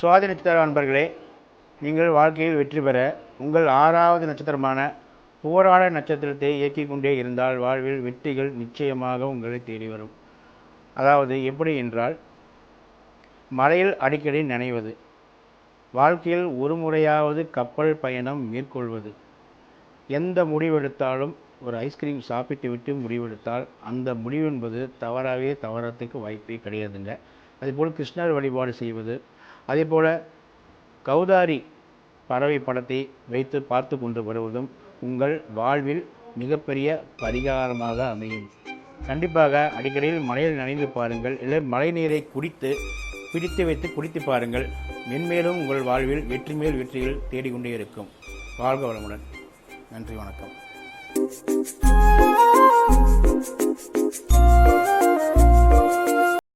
சுவாதி நட்சத்திர அன்பர்களே நீங்கள் வாழ்க்கையில் வெற்றி பெற உங்கள் ஆறாவது நட்சத்திரமான போராட நட்சத்திரத்தை இயக்கிக் கொண்டே இருந்தால் வாழ்வில் வெற்றிகள் நிச்சயமாக உங்களை தேடி வரும். அதாவது எப்படி என்றால் மழையில் அடிக்கடி நனைவது வாழ்க்கையில் ஒரு முறையாவது கப்பல் பயணம் மேற்கொள்வது. எந்த முடிவெடுத்தாலும் ஒரு ஐஸ்கிரீம் சாப்பிட்டு விட்டு முடிவெடுத்தால் அந்த முடிவு என்பது தவறாகவே தவறத்துக்கு வாய்ப்பே கிடையாதுங்க. அதேபோல் கிருஷ்ணர் வழிபாடு செய்வது அதேபோல் கௌதாரி பறவை படத்தை வைத்து பார்த்து கொண்டு வருவதும் உங்கள் வாழ்வில் மிகப்பெரிய பரிகாரமாக அமையும். கண்டிப்பாக அடிக்கடியில் மழையில் நனைந்து பாருங்கள். இல்லை மழை நீரை குடித்து பிடித்து வைத்து குடித்து பாருங்கள். மென்மேலும் உங்கள் வாழ்வில் வெற்றி மேல் வெற்றிகள் தேடிக்கொண்டே இருக்கும். வாழ்க வளமுடன். நன்றி வணக்கம்.